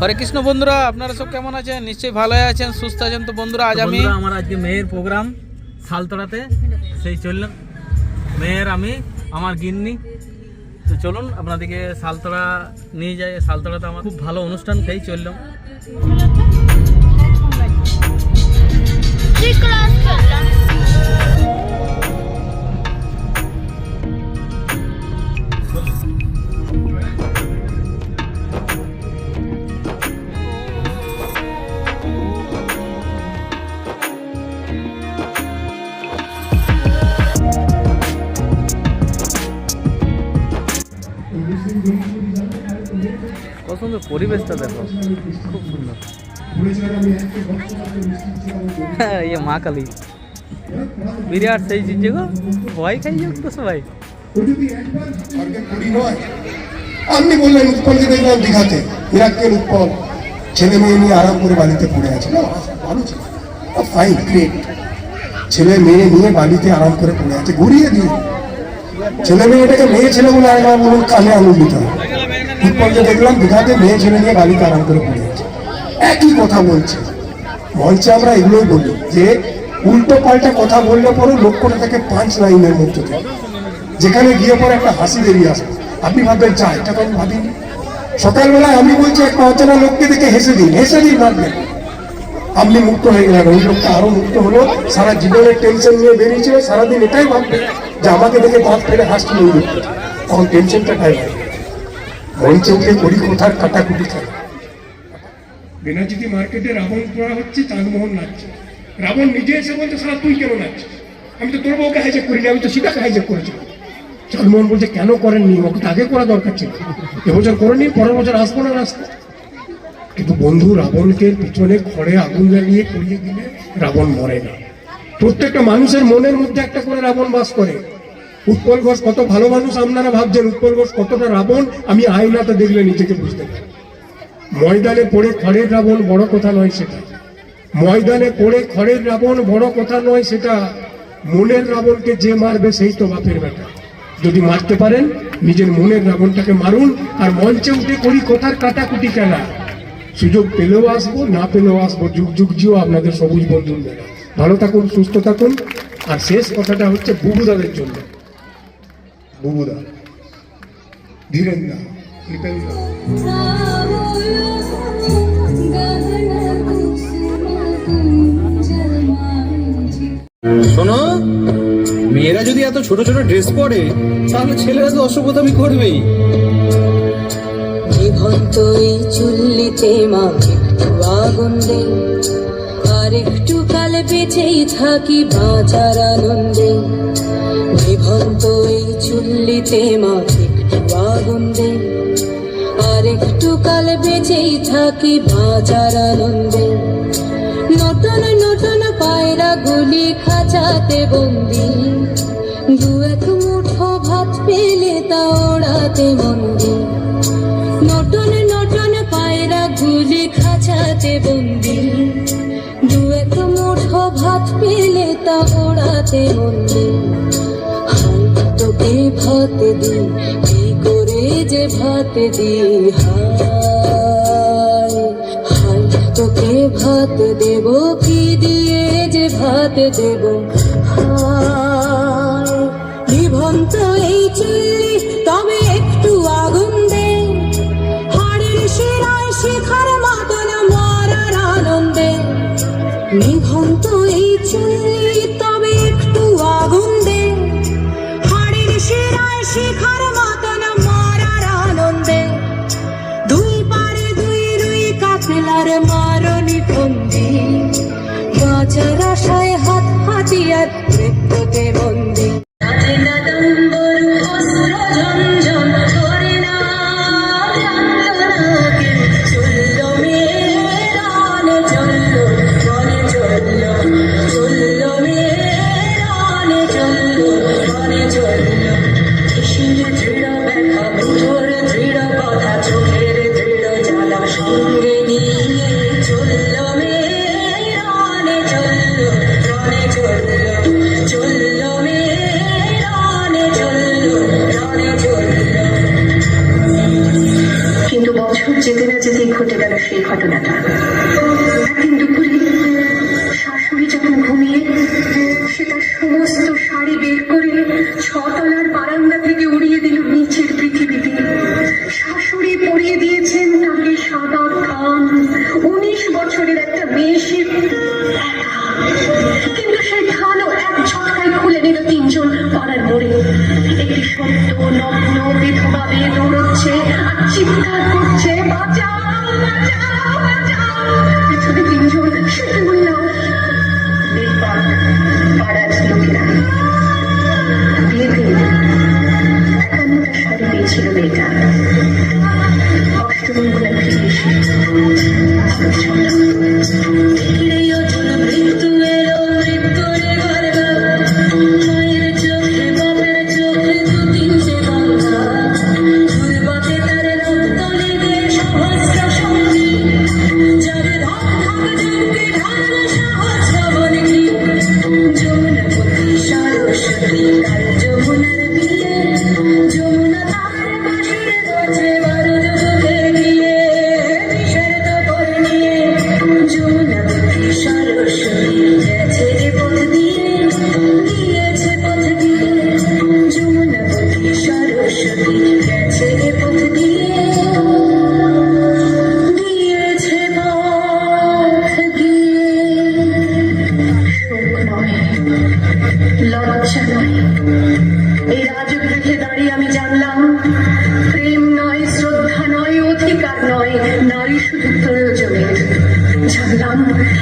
হরে কৃষ্ণ বন্ধুরা আপনারা সব কেমন আছেন? নিশ্চয়ই ভালো আছেন সুস্থ আছেন। তো বন্ধুরা আজ আমি আমার আজকে মেয়ের প্রোগ্রাম সালতলাতে সেই চললাম মেয়ের আমি আমার গিন্নি। তো চলুন আপনাদেরকে সালতলা নিয়ে যাই। সালতলাতে আমার খুব ভালো অনুষ্ঠান সেই চললাম সুন্দর পরিবেশটা দেখো। খুব সুন্দর। হ্যাঁ, ইয়ে মা কালী। বিরাট সেই চিনছে গো ভয় খাই তো সবাই আপনি বললেন উৎপলকে দেখলাম দীঘাতে। ইরাকের উৎপল। ছেলে মেয়ে নিয়ে আরাম করে বাড়িতে পড়ে আছে। না ভালো ফাইন গ্রেট ছেলে মেয়ে নিয়ে বাড়িতে আরাম করে পড়ে আছে। ঘুরিয়ে দিন। ছেলে মেয়েটাকে মেয়ে ছেলে বলে আয় না বলুন কানে আঙুল দিতে উৎপলকে দেখলাম মেয়ে ছেলে নিয়ে করে পড়ে আছে একই কথা বলছে। মঞ্চে আমরা এগুলোই বলি যে, উল্টো পাল্টা কথা বললে পরে লক্ষ্যটা থাকে পাঁচ লাইনের মধ্যে যেখানে গিয়ে পরে একটা হাসি বেরিয়ে আসবে আপনি ভাববেন চা এটা তো আমি ভাবিনি। সকালবেলায় আমি বলছি একটা অচেনা লোককে দেখে হেসে দিন হেসে দিন ভাববেন আপনি মুক্ত হয়ে গেলেন। ওই লোকটা আরও মুক্ত হলো। সারা জীবনের টেনশন নিয়ে বেরিয়েছিল, সারাদিন এটাই ভাববে যে আমাকে দেখে দাঁত ফেলে হাসছিল ওই লোকটা। তখন টেনশনটা টাই উঠে করি কোথার কাটাকুটি খেলা মার্কেটে রাবণ পড়া হচ্ছে নাচছে। রাবণ নিজে এসে বলছে সারা তুই কেন আমি তো তোর বউকে হাইজেক করিনি, আমি তো সীতাকে হাইজেক বলছে, কেন করেননি? ওকে আগে করা দরকার ছিল। এবছর করেনি, পরের বছর আসব না রাস্তা কিন্তু বন্ধু, রাবণকে পিছনে খড়ে আগুন জ্বালিয়ে পুড়িয়ে দিলে রাবণ মরে না। প্রত্যেকটা মানুষের মনের মধ্যে একটা করে রাবণ বাস করে। উৎপল ঘোষ কত ভালো মানুষ আপনারা ভাবছেন? উৎপল ঘোষ কতটা রাবণ? আমি আয়নাতে দেখলে নিজেকে বুঝতে পারি। ময়দানে পড়ে খড়ের রাবণ, বড় কথা নয় সেটা। ময়দানে পড়ে খড়ের রাবণ, বড় কথা নয় সেটা। মনের রাবণকে যে মারবে সেই তো বাপের বেটা যদি মারতে পারেন, নিজের মনের রাবণটাকে মারুন, আর মঞ্চে উঠে করি কথার কাটাকুটি খেলা সুযোগ পেলেও আসব, না পেলেও আসব, যুগ যুগ জিও আপনাদের সবুজ বন্ধু ভালো থাকুন, সুস্থ থাকুন, আর শেষ কথাটা হচ্ছে বুবুদাদের জন্য। বুবুদা ধীরেন্দ্র কৃপেন্দ্র শোনো মেয়েরা যদি এত ছোট ছোট ড্রেস পরে তাহলে ছেলেরা তো অসভ্যতামি করবেই। জীবন্ত এই চুল্লিতে মা আগুন আর একটু কাল বেঁচেই থাকি বাঁচার আনন্দে। জীবন্ত এই চুল্লিতে মা একটু আগুন আর একটু কাল বেঁচেই থাকি বাঁচার আনন্দে। নতুন নতুন পায়রা গুলি খাঁচাতে বন্দি। দু এক মুঠো ভাত পেলে তা ওড়াতে মন্দি। নতুন নতুন পায়রা গুলি খাঁচাতে বন্দি। দু এক মুঠো ভাত পেলে তা ওড়াতে মন্দি। ভাত দি, কি করে যে ভাত দি, হাই তোকে ভাত দেব, কি দিয়ে যে ভাত দেব, হাই। নিভন্ত এই চুল্লি, তবে যেতে না যেতেই ঘটে গেল সেই ঘটনাটা। একদিন দুপুরে শাশুড়ি যখন ঘুমিয়ে, সে তার সমস্ত শাড়ি বের করে ছতলার বারান্দা থেকে উড়িয়ে পেয়েছিল মেয়েটা অষ্টমী গুলা ফিরে এসে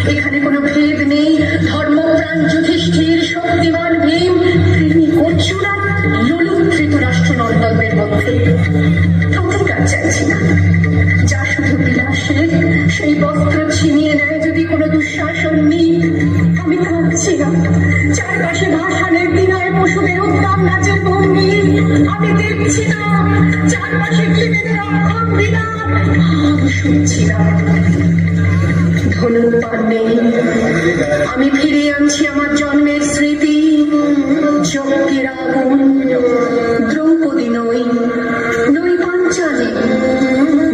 এখানে কোনো ভেদ নেই। ধর্মপ্রাণ যুধিষ্ঠির, শক্তিমান ভীম প্রেমী অর্জুন আর লোলুপ ধৃতরাষ্ট্র মধ্যে। যা শুধু বিলাসের সেই বস্ত্র ছিনিয়ে নেয় যদি কোনো দুঃশাসন নেই। আমি থাকছি না। চারপাশে ভাষানের দিনায় পশুদের উদ্দাম নাচের ভঙ্গি আমি আমি শুনছি ধনুর্বাদ নেই আমি ফিরে আনছি আমার জন্মের স্মৃতি যজ্ঞের আগুন দ্রৌপদী নই নই পাঞ্চালী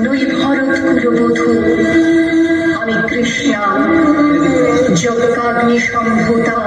নই ভরত কুলবধূ আমি কৃষ্ণা যজ্ঞাগ্নি সম্ভূতা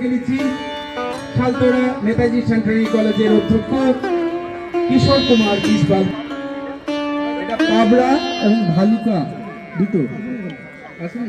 ডেকে নিচ্ছি খালতোড়া নেতাজি সেন্টারি কলেজের অধ্যক্ষ কিশোর কুমার বিশবাল এটা পাবড়া এবং ভালুকা দুটো। আসুন।